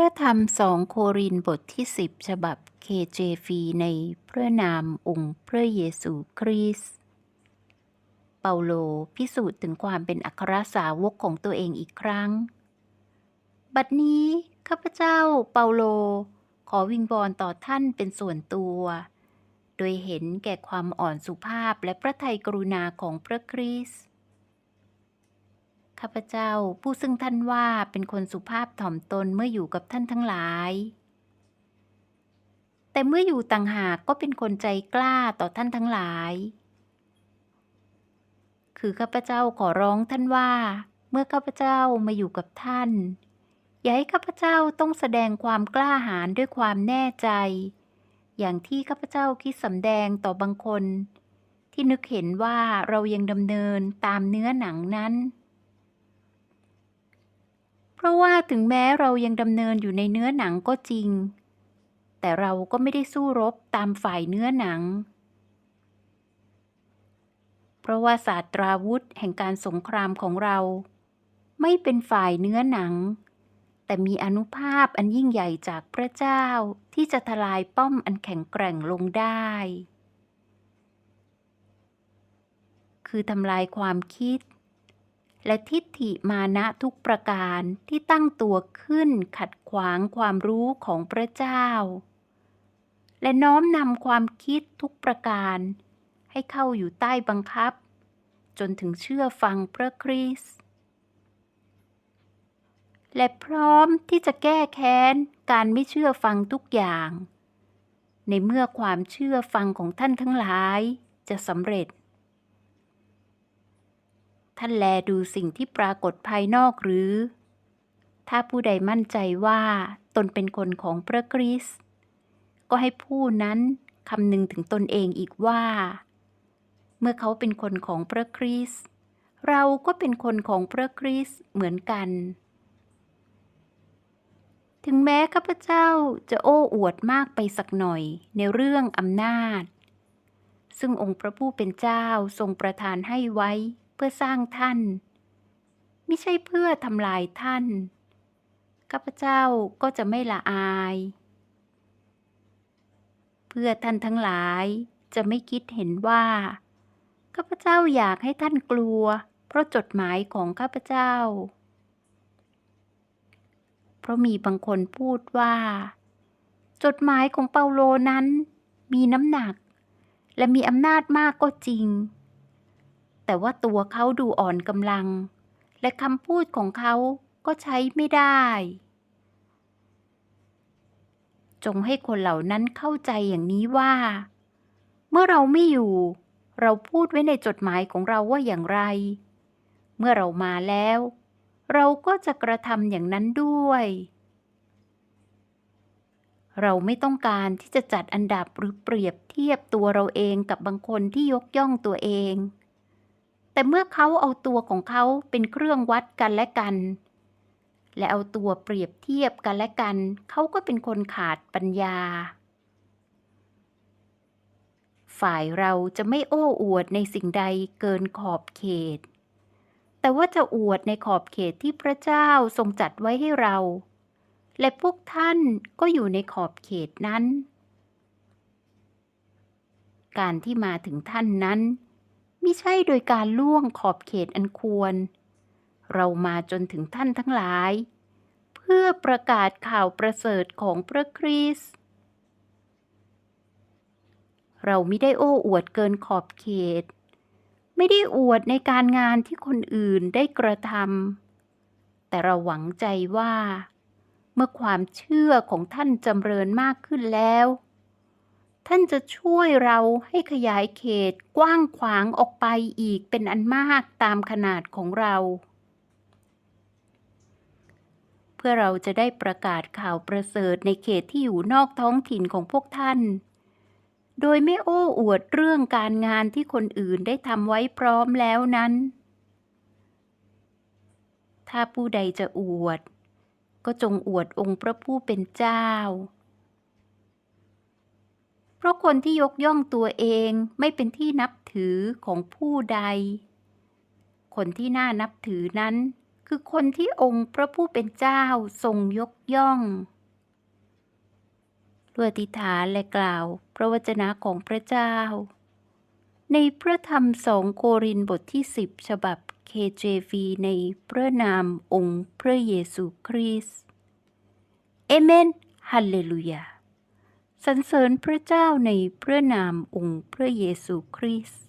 ระธรรมสองโครินบทที่สิบฉบับ KJV ในพระนามองค์พระเยซูคริสต์เปาโลพิสูจน์ถึงความเป็นอัครสาวกของตัวเองอีกครั้ง บัดนี้ข้าพเจ้าเปาโล ขอวิงบอลต่อท่านเป็นส่วนตัว โดยเห็นแก่ความอ่อนสุภาพและพระทัยกรุณาของพระคริสต์ ข้าพเจ้าผู้ซึ่งท่านว่าเป็นคนสุภาพถ่อมตนเมื่ออยู่กับท่านทั้งหลาย แต่เมื่ออยู่ต่างหากก็เป็นคนใจกล้าต่อท่านทั้งหลาย คือข้าพเจ้าขอร้องท่านว่า เมื่อข้าพเจ้ามาอยู่กับท่าน อย่าให้ข้าพเจ้าต้องแสดงความกล้าหาญด้วยความแน่ใจ อย่างที่ข้าพเจ้าคิดสำแดงต่อบางคนที่นึกเห็นว่าเรายังดำเนินตามเนื้อหนังนั้น ราะว่าถึงแม้เรายังดำเนินอยู่ในเนื้อหนังก็จริง แต่เราก็ไม่ได้สู้รบตามฝ่ายเนื้อหนัง เพราะว่าศาสตราวุธแห่งการสงครามของเรา ไม่เป็นฝ่ายเนื้อหนัง แต่มีอนุภาพอันยิ่งใหญ่จากพระเจ้าที่จะทลายป้อมอันแข็งแกร่งลงได้ คือทำลายความคิด และทิฏฐิมานะทุกประการที่ตั้งตัวขึ้นขัดขวางความรู้ของพระเจ้า และน้อมนำความคิดทุกประการ ให้เข้าอยู่ใต้บังคับ จนถึงเชื่อฟังพระคริสต์และพร้อมที่จะแก้แค้นการไม่เชื่อฟังทุกอย่าง ในเมื่อความเชื่อฟังของท่านทั้งหลายจะสำเร็จ ท่านแลดูสิ่งที่ปรากฏภายนอกหรือ ถ้าผู้ใดมั่นใจว่าตนเป็นคนของพระคริสต์ก็ให้ผู้นั้นคำนึงถึงตนเองอีกว่า เมื่อเขาเป็นคนของพระคริสต์เราก็เป็นคนของพระคริสต์เหมือนกัน ถึงแม้ข้าพเจ้าจะโอ้อวดมากไปสักหน่อยในเรื่องอำนาจ ซึ่งองค์พระผู้เป็นเจ้าทรงประทานให้ไว้ เพื่อสร้างท่านไม่ใช่เพื่อทำลายท่าน ข้าพเจ้าก็จะไม่ละอาย เพื่อท่านทั้งหลายจะไม่คิดเห็นว่า ข้าพเจ้าอยากให้ท่านกลัว เพราะจดหมายของข้าพเจ้า เพราะมีบางคนพูดว่า จดหมายของเปาโลนั้นมีน้ำหนัก และมีอำนาจมากก็จริง แต่ว่าตัวเขาดูอ่อนกำลัง และคำพูดของเขาก็ใช้ไม่ได้ จงให้คนเหล่านั้นเข้าใจอย่างนี้ว่า เมื่อเราไม่อยู่ เราพูดไว้ในจดหมายของเราว่าอย่างไร เมื่อเรามาแล้ว เราก็จะกระทำอย่างนั้นด้วย เราไม่ต้องการที่จะจัดอันดับหรือเปรียบเทียบตัวเราเองกับบางคนที่ยกย่องตัวเอง แต่เมื่อเขาเอาตัวของเขาเป็นเครื่องวัดกันและกัน และเอาตัวเปรียบเทียบกันและกัน เขาก็เป็นคนขาดปัญญา ฝ่ายเราจะไม่โอ้อวดในสิ่งใดเกินขอบเขต แต่ว่าจะอวดในขอบเขตที่พระเจ้าทรงจัดไว้ให้เรา และพวกท่านก็อยู่ในขอบเขตนั้น การที่มาถึงท่านนั้น มิใช่โดยการล่วงขอบเขตอันควร เรามาจนถึงท่านทั้งหลาย เพื่อประกาศข่าวประเสริฐของพระคริสต์เราไม่ได้โอ้อวดเกินขอบเขต ไม่ได้อวดในการงานที่คนอื่นได้กระทำแต่เราหวังใจว่า เมื่อความเชื่อของท่านจำเริญมากขึ้นแล้ว ท่านจะช่วยเราให้ขยายเขตกว้างขวางออกไปอีกเป็นอันมากตามขนาดของเรา เพื่อเราจะได้ประกาศข่าวประเสริฐในเขตที่อยู่นอกท้องถิ่นของพวกท่าน โดยไม่โอ้อวดเรื่องการงานที่คนอื่นได้ทำไว้พร้อมแล้วนั้น ถ้าผู้ใดจะอวด ก็จงอวดองค์พระผู้เป็นเจ้า ราะคนที่ยกย่องตัวเองไม่เป็นที่นับถือของผู้ใด คนที่น่านับถือนั้น คือคนที่องค์พระผู้เป็นเจ้าทรงยกย่องด้วยอธิฐานและกล่าวพระวจนะของพระเจ้า ในพระธรรมสองโครินธ์บทที่ 10 ฉบับ KJV ในพระนามองค์พระเยซูคริสต์เอเมนฮัลเลลูยา สรรเสริญพระเจ้าในพระนามองค์พระเยซูคริสต์